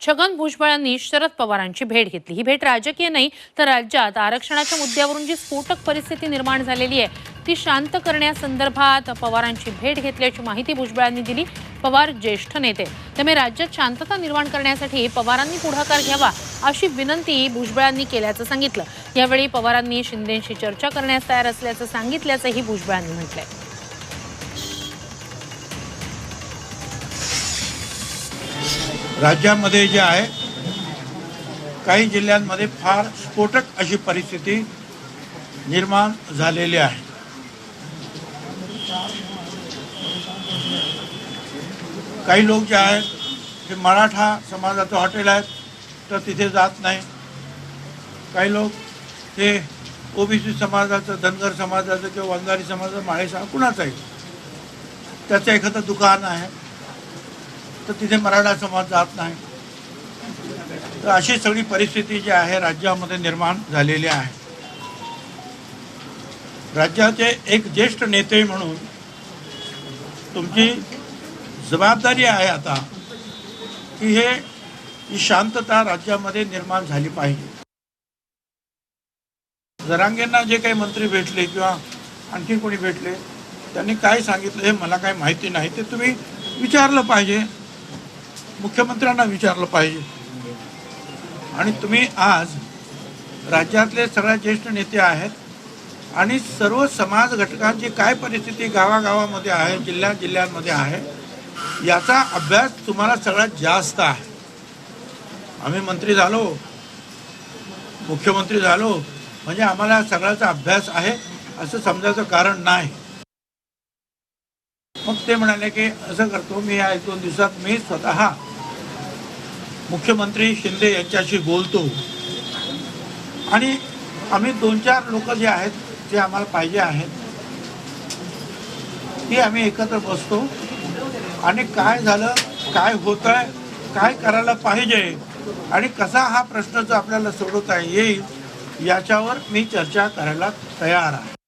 छगन भुजबळांनी शरद पवारांची भेट घेतली. ही भेट राजकीय नाही तर राज्यात आरक्षणाच्या मुद्द्यावरून जी स्फोटक परिस्थिती निर्माण झालेली आहे ती शांत करण्यासंदर्भात पवारांची भेट घेतल्याची माहिती भुजबळांनी दिली. पवार ज्येष्ठ नेते. त्यामुळे राज्यात शांतता निर्माण करण्यासाठी पवारांनी पुढाकार घ्यावा अशी विनंती भुजबळांनी केल्याचं सांगितलं. यावेळी पवारांनी शिंदेशी चर्चा करण्यास तयार असल्याचं सांगितल्याचंही भुजबळांनी म्हटलंय. राज्यामध्ये जे आहे काही जिल्ह्यांमध्ये फार स्फोटक अशी परिस्थिती निर्माण झालेली आहे. काही लोक जे आहेत ते मराठा समाजाचं हॉटेल आहेत तर तिथे जात नाही. काही लोक ते ओबीसी समाजाचं धनगर समाजाचं किंवा वंगारी समाजाचं माळेसा कुणाचं आहे त्याचं एखादं दुकान आहे. तर तिथे मराठा समाज जात नाही. तर अशी सगळी परिस्थिती जी आहे राज्यामध्ये निर्माण झालेली आहे. राज्याचे एक ज्येष्ठ नेते म्हणून तुमची जबाबदारी आहे आता की हे ही शांतता राज्यामध्ये निर्माण झाली पाहिजे. जरांगेंना जे काही मंत्री भेटले किंवा आणखी कोणी भेटले त्यांनी काय सांगितलं हे मला काय माहिती नाही. ते तुम्ही विचारलं पाहिजे. मुख्यमंत्र्यांना विचारलं पाहिजे. आणि तुम्ही आज राज्यातले सगळ्यात ज्येष्ठ नेते आहेत आणि सर्व समाज घटकांची काय परिस्थिती गावागावामध्ये आहे जिल्ह्या जिल्ह्यांमध्ये आहे याचा अभ्यास तुम्हाला सगळ्यात जास्त आहे. आम्ही मंत्री झालो मुख्यमंत्री झालो म्हणजे आम्हाला सगळ्याचा अभ्यास आहे असं समजायचं कारण नाही. मग ते म्हणाले की असं करतो मी या एक दोन दिवसात मी स्वतः मुख्यमंत्री शिंदे यांच्याशी बोलतो. आणि आम्ही दोन चार लोक जे आहेत जे आम्हाला पाहिजे आहेत ती आम्ही एकत्र बसतो. आणि काय झालं काय होत आहे काय करायला पाहिजे आणि कसा हा प्रश्न जो आपल्याला सोडवता येईल याच्यावर मी चर्चा करायला तयार आहे.